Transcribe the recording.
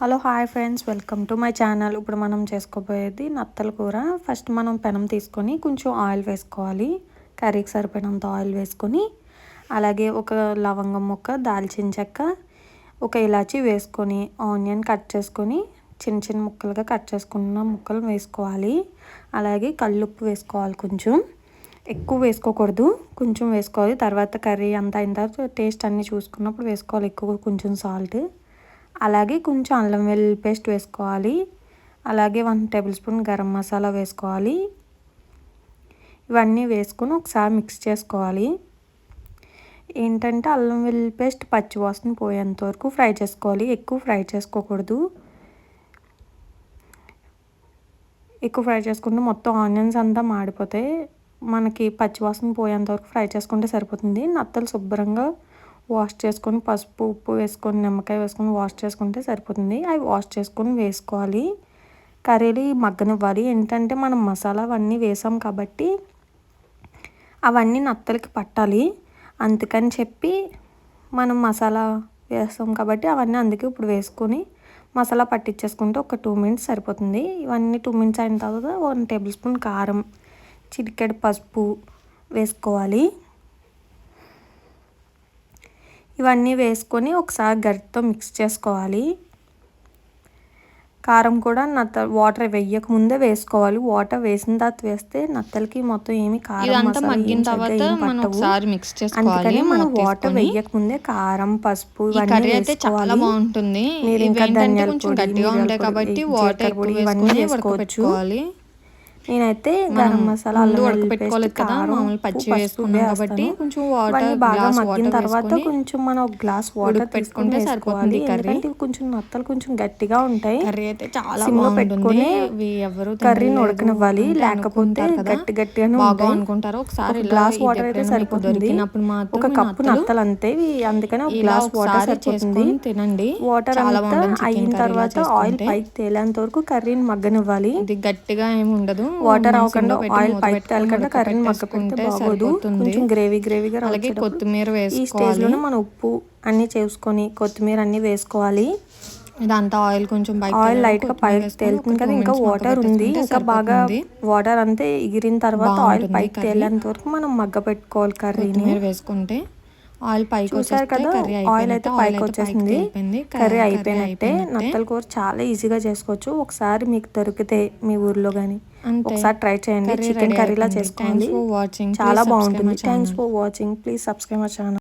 Hello hi friends. Welcome to my channel. ఇప్పుడు మనం చేసుకోబోయేది నత్తల కూర. ఫస్ట్ మనం పెనం తీసుకొని కొంచెం ఆయిల్ వేసుకోవాలి. కర్రీకి సరిపోయినంత ఆయిల్ వేసుకొని అలాగే ఒక లవంగం ముక్క దాల్చిన చెక్క ఒక ఇలాచి వేసుకొని ఆనియన్ కట్ చేసుకొని చిన్న చిన్న ముక్కలుగా కట్ చేసుకున్న ముక్కలు వేసుకోవాలి. అలాగే కల్లుప్పు వేసుకోవాలి కొంచెం. ఎక్కువ వేసుకోకూడదు. కొంచెం వేసుకోవాలి. తర్వాత కర్రీ అంతా అయిన తర్వాత టేస్ట్ అన్నీ చూసుకున్నప్పుడు వేసుకోవాలి. ఎక్కువ కొంచెం సాల్ట్. అలాగే కొంచెం అల్లం వెల్లుల్లి పేస్ట్ వేసుకోవాలి. అలాగే one tablespoon garam masala వేసుకోవాలి. ఇవన్నీ వేసుకొని ఒకసారి మిక్స్ చేసుకోవాలి. ఏంటంటే అల్లం వెల్లుల్లి పేస్ట్ పచ్చి వాసన పోయేంత వరకు ఫ్రై చేసుకోవాలి. ఎక్కువ ఫ్రై చేసుకోకూడదు. ఎక్కువ ఫ్రై చేసుకుంటే మొత్తం ఆనియన్స్ అంతా మాడిపోతాయి. మనకి పచ్చివాసన పోయేంత వరకు ఫ్రై చేసుకుంటే సరిపోతుంది. నత్తలు శుభ్రంగా వాష్ చేసుకొని పసుపు ఉప్పు వేసుకొని నిమ్మకాయ వేసుకొని వాష్ చేసుకుంటే సరిపోతుంది. అవి వాష్ చేసుకొని వేసుకోవాలి. కర్రీలు మగ్గనివ్వాలి. ఏంటంటే మనం మసాలా అవన్నీ వేసాం కాబట్టి అవన్నీ నత్తలకి పట్టాలి. అందుకని చెప్పి మనం మసాలా వేస్తాం కాబట్టి అవన్నీ అందుకే ఇప్పుడు వేసుకొని మసాలా పట్టించేసుకుంటే ఒక టూ మినిట్స్ సరిపోతుంది. ఇవన్నీ టూ మినిట్స్ అయిన తర్వాత వన్ టేబుల్ స్పూన్ కారం చిటికెడు పసుపు వేసుకోవాలి. ఇవన్నీ వేసుకొని ఒకసారి గరిటతో మిక్స్ చేసుకోవాలి. కారం కూడా నత్త వాటర్ వేయక ముందే వేసుకోవాలి. వాటర్ వేసిన తర్వాత వేస్తే నత్తలకి మొత్తం ఏమి కారం మగ్గిన తర్వాత మనం ఒకసారి మిక్స్ చేసుకోవాలి మనం వాటర్ వేయక ముందే కారం పసుపు ఇవన్నీ చాలా బాగుంటుంది. మీరు ఇంకా ధనియాల కొంచెం గట్టిగా ఉంటాయి కాబట్టి వాటర్ ఇవన్నీ వేసుకోవచ్చు. నేనైతే గరం మసాలా అల్లం ఉడకబెట్టుకోలేదు కదా మామూలు పచ్చి వేసుకున్నాం కాబట్టి కొంచెం వాటర్ బాగా మగ్గిన తర్వాత కొంచెం మనం ఒక గ్లాస్ వాటర్ పెట్టుకుంటే సరిపోతుంది ఎందుకంటే కొంచెం నత్తలు కొంచెం గట్టిగా ఉంటాయి. కర్రీ అయితే చాలా సిమ్లో పెట్టుకొని ఎవరు కర్రీని ఉడకనివ్వాలి. లేకపోతే గట్టి గట్టిగానే బాగా అనుకుంటారు. ఒకసారి గ్లాస్ వాటర్ అయితే సరిపోతుంది. ఒక కప్పు నత్తలు అంతే అందుకని ఒక గ్లాస్ వాటర్ సరిపోతుంది. తినండి. వాటర్ అంతా అయిన తర్వాత ఆయిల్ పైకి తేలేంత వరకు కర్రీని మగ్గనివ్వాలి. ఇది గట్టిగా ఏమి ఉండదు. వాటర్ అవ్వకుండా ఆయిల్ పైకి తేలకుండా కర్రీని మగ్గపెడితే బాగోదు. కొంచెం గ్రేవీ గ్రేవీగా అలాగే కొత్తిమీర ఈ స్టేజ్లోనే మనం ఉప్పు అన్ని చేసుకొని కొత్తిమీర అన్ని వేసుకోవాలి. ఇదంతా ఆయిల్ కొంచెం ఆయిల్ లైట్గా పైకి తేలుతుంది కదా ఇంకా వాటర్ ఉంది. ఇంకా బాగా వాటర్ అంతే ఎగిరిన తర్వాత ఆయిల్ పైకి తేలేంత వరకు మనం మగ్గ పెట్టుకోవాలి కర్రీని వేసుకుంటే ఆయిల్ పైకి చూసారు కదా ఆయిల్ అయితే పైకి వచ్చేసింది కర్రీ అయిపోయినట్టే నత్తల కూర చాలా ఈజీగా చేసుకోవచ్చు. ఒకసారి మీకు దొరికితే మీ ఊర్లో కానీ ఒకసారి ట్రై చేయండి. చికెన్ కర్రీలా చేసుకోండి. చాలా బాగుంటుంది. Thanks for watching please subscribe my channel